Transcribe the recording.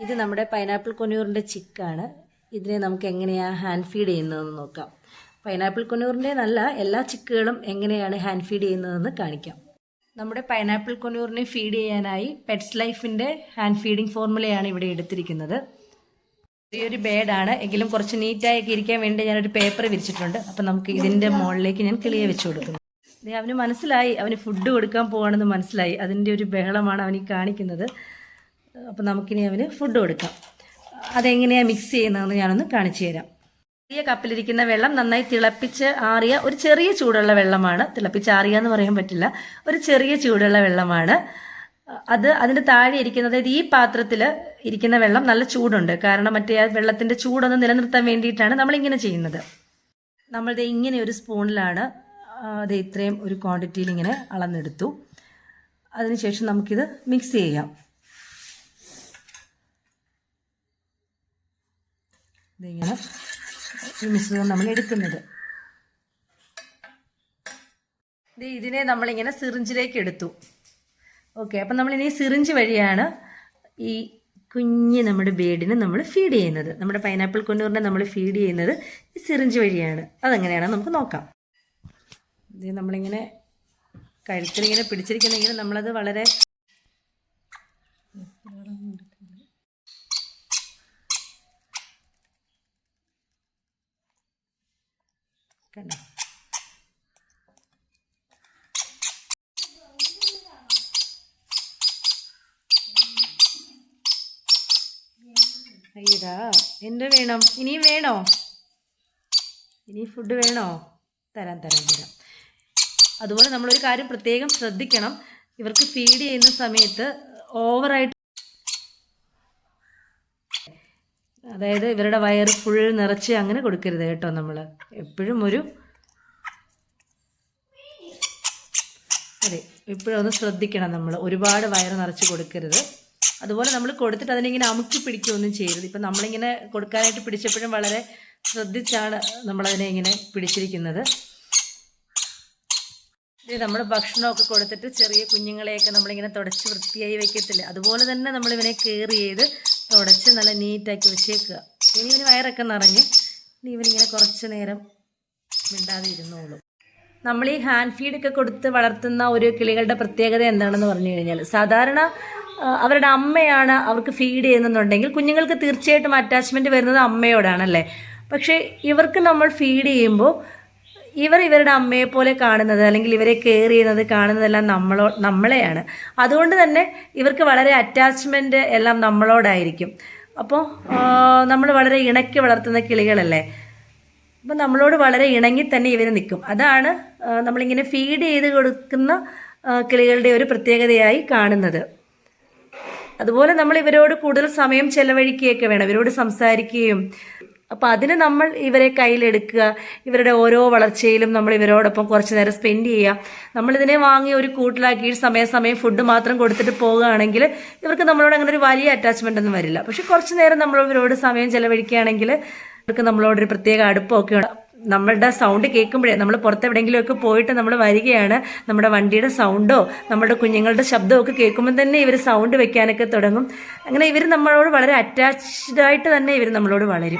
ഇത് നമ്മുടെ പൈനാപ്പിൾ കൊന്നൂറിന്റെ ചിക്കാണ്. ഇതിനെ നമുക്ക് എങ്ങനെയാണ് ഹാൻഡ് ഫീഡ് ചെയ്യുന്നതെന്ന് നോക്കാം. പൈനാപ്പിൾ കൊന്നൂറിന്റെ നല്ല എല്ലാ ചിക്കുകളും എങ്ങനെയാണ് ഹാൻഡ് ഫീഡ് ചെയ്യുന്നതെന്ന് കാണിക്കാം. നമ്മുടെ പൈനാപ്പിൾ കൊന്നൂറിനെ ഫീഡ് ചെയ്യാനായി പെറ്റ്സ് ലൈഫിന്റെ ഹാൻഡ് ഫീഡിംഗ് ഫോർമുലയാണ് ഇവിടെ എടുത്തിരിക്കുന്നത്. ചെറിയൊരു ബേഡാണ് എങ്കിലും കുറച്ച് നീറ്റായൊക്കെ ഇരിക്കാൻ വേണ്ടി ഞാനൊരു പേപ്പർ വിരിച്ചിട്ടുണ്ട്. അപ്പം നമുക്ക് ഇതിന്റെ മുകളിലേക്ക് ഞാൻ കിളിയെ വെച്ച് കൊടുക്കുന്നു. അവന് മനസ്സിലായി. അവന് ഫുഡ് കൊടുക്കാൻ പോവാണെന്ന് മനസ്സിലായി. അതിന്റെ ഒരു ബഹളമാണ് അവന് കാണിക്കുന്നത്. അപ്പം നമുക്കിനി അവന് ഫുഡ് കൊടുക്കാം. അതെങ്ങനെയാണ് മിക്സ് ചെയ്യുന്നതെന്ന് ഞാനൊന്ന് കാണിച്ചു തരാം. ചെറിയ കപ്പിലിരിക്കുന്ന വെള്ളം നന്നായി തിളപ്പിച്ച് ആറിയ ഒരു ചെറിയ ചൂടുള്ള വെള്ളമാണ്. തിളപ്പിച്ച് ആറിയ എന്ന് പറയാൻ പറ്റില്ല. ഒരു ചെറിയ ചൂടുള്ള വെള്ളമാണ്. അത് അതിന്റെ താഴെ ഇരിക്കുന്നത് അതായത് ഈ പാത്രത്തിൽ ഇരിക്കുന്ന വെള്ളം നല്ല ചൂടുണ്ട്. കാരണം മറ്റേ വെള്ളത്തിന്റെ ചൂടൊന്ന് നിലനിർത്താൻ വേണ്ടിയിട്ടാണ് നമ്മളിങ്ങനെ ചെയ്യുന്നത്. നമ്മളിത് ഇങ്ങനെ ഒരു സ്പൂണിലാണ് അത് ഇത്രയും ഒരു ക്വാണ്ടിറ്റിയിൽ ഇങ്ങനെ അളന്നെടുത്തു. അതിനുശേഷം നമുക്കിത് മിക്സ് ചെയ്യാം. ഇതിങ്ങനെ ഈ മിശ്രിതം നമ്മൾ എടുക്കുന്നത്. ഇത് ഇതിനെ നമ്മളിങ്ങനെ സിറിഞ്ചിലേക്ക് എടുത്തു. ഓക്കെ അപ്പം ഇനി സിറിഞ്ച് വഴിയാണ് ഈ കുഞ്ഞ് നമ്മുടെ ബേഡിന് നമ്മൾ ഫീഡ് ചെയ്യുന്നത്. നമ്മുടെ പൈനാപ്പിൾ കൊണ്ടൂറിനെ നമ്മൾ ഫീഡ് ചെയ്യുന്നത് ഈ സിറിഞ്ച് വഴിയാണ്. അതെങ്ങനെയാണ് നമുക്ക് നോക്കാം. ഇത് നമ്മളിങ്ങനെ കഴുത്തിലിങ്ങനെ പിടിച്ചിരിക്കുന്നെങ്കിൽ നമ്മളത് വളരെ കണ്ടോ? അയ്യടാ എന്ത് വേണം? ഇനിയും വേണോ? ഇനി ഫുഡ് വേണോ? തരാം തരാം തരാം. അതുപോലെ നമ്മളൊരു കാര്യം പ്രത്യേകം ശ്രദ്ധിക്കണം. ഇവർക്ക് ഫീഡ് ചെയ്യുന്ന സമയത്ത് ഓവറായിട്ട് അതായത് ഇവരുടെ വയറ് ഫുൾ നിറച്ച് അങ്ങനെ കൊടുക്കരുത് കേട്ടോ നമ്മൾ എപ്പോഴും ഒരു അതെ എപ്പോഴും ഒന്ന് ശ്രദ്ധിക്കണം നമ്മൾ ഒരുപാട് വയറ് നിറച്ച് കൊടുക്കരുത്. അതുപോലെ നമ്മൾ കൊടുത്തിട്ട് അതിനിങ്ങനെ അമുക്കി പിടിക്കുകയൊന്നും ചെയ്യരുത്. ഇപ്പം നമ്മളിങ്ങനെ കൊടുക്കാനായിട്ട് പിടിച്ചപ്പോഴും വളരെ ശ്രദ്ധിച്ചാണ് നമ്മളതിനെ ഇങ്ങനെ പിടിച്ചിരിക്കുന്നത്. നമ്മൾ ഭക്ഷണമൊക്കെ കൊടുത്തിട്ട് ചെറിയ കുഞ്ഞുങ്ങളെയൊക്കെ നമ്മളിങ്ങനെ തുടച്ച് വൃത്തിയായി വെക്കത്തില്ല? അതുപോലെ തന്നെ നമ്മളിവനെ കെയർ ചെയ്ത് തുടച്ച് നല്ല നീറ്റാക്കി വെച്ചേക്കുക. ഇനി ഇവന് വയറൊക്കെ നിറഞ്ഞ് ഇനി ഇവനിങ്ങനെ കുറച്ച് നേരം മിണ്ടാതെ ഇരുന്നോളൂ. നമ്മൾ ഈ ഹാൻഡ് ഫീഡൊക്കെ കൊടുത്ത് വളർത്തുന്ന ഒരു കിളികളുടെ പ്രത്യേകത എന്താണെന്ന് പറഞ്ഞു കഴിഞ്ഞാൽ സാധാരണ അവരുടെ അമ്മയാണ് അവർക്ക് ഫീഡ് ചെയ്യുന്നുണ്ടെങ്കിൽ കുഞ്ഞുങ്ങൾക്ക് തീർച്ചയായിട്ടും അറ്റാച്ച്മെന്റ് വരുന്നത് അമ്മയോടാണല്ലേ? പക്ഷേ ഇവർക്ക് നമ്മൾ ഫീഡ് ചെയ്യുമ്പോൾ ഇവർ ഇവരുടെ അമ്മയെ പോലെ കാണുന്നത് അല്ലെങ്കിൽ ഇവരെ കെയർ ചെയ്യുന്നത് കാണുന്നതെല്ലാം നമ്മളോ നമ്മളെയാണ്. അതുകൊണ്ട് തന്നെ ഇവർക്ക് വളരെ അറ്റാച്ച്മെന്റ് എല്ലാം നമ്മളോടായിരിക്കും. അപ്പോൾ നമ്മൾ വളരെ ഇണക്കി വളർത്തുന്ന കിളികളല്ലേ? അപ്പം നമ്മളോട് വളരെ ഇണങ്ങി തന്നെ ഇവർ നിൽക്കും. അതാണ് നമ്മളിങ്ങനെ ഫീഡ് ചെയ്ത് കൊടുക്കുന്ന കിളികളുടെ ഒരു പ്രത്യേകതയായി കാണുന്നത്. അതുപോലെ നമ്മൾ ഇവരോട് കൂടുതൽ സമയം ചെലവഴിക്കുകയൊക്കെ വേണം. ഇവരോട് സംസാരിക്കുകയും അപ്പം അതിന് നമ്മൾ ഇവരെ കയ്യിലെടുക്കുക. ഇവരുടെ ഓരോ വളർച്ചയിലും നമ്മൾ ഇവരോടൊപ്പം കുറച്ച് നേരം സ്പെൻഡ് ചെയ്യുക. നമ്മളിതിനെ വാങ്ങി ഒരു കൂട്ടിലാക്കി സമയം ഫുഡ് മാത്രം കൊടുത്തിട്ട് പോകുകയാണെങ്കിൽ ഇവർക്ക് നമ്മളോട് അങ്ങനെ ഒരു വലിയ അറ്റാച്ച്മെന്റ് ഒന്നും വരില്ല. പക്ഷെ കുറച്ച് നേരം നമ്മൾ ഇവരോട് സമയം ചെലവഴിക്കുകയാണെങ്കിൽ ഇവർക്ക് നമ്മളോടൊരു പ്രത്യേക അടുപ്പമൊക്കെ ഉണ്ട്. നമ്മളുടെ സൗണ്ട് കേൾക്കുമ്പോഴേ നമ്മൾ പുറത്തെവിടെയെങ്കിലുമൊക്കെ പോയിട്ട് നമ്മൾ വരികയാണ് നമ്മുടെ വണ്ടിയുടെ സൗണ്ടോ നമ്മുടെ കുഞ്ഞുങ്ങളുടെ ശബ്ദമോ ഒക്കെ കേൾക്കുമ്പോൾ തന്നെ ഇവർ സൗണ്ട് വെക്കാനൊക്കെ തുടങ്ങും. അങ്ങനെ ഇവർ നമ്മളോട് വളരെ അറ്റാച്ച്ഡ് ആയിട്ട് തന്നെ ഇവർ നമ്മളോട് വളരും.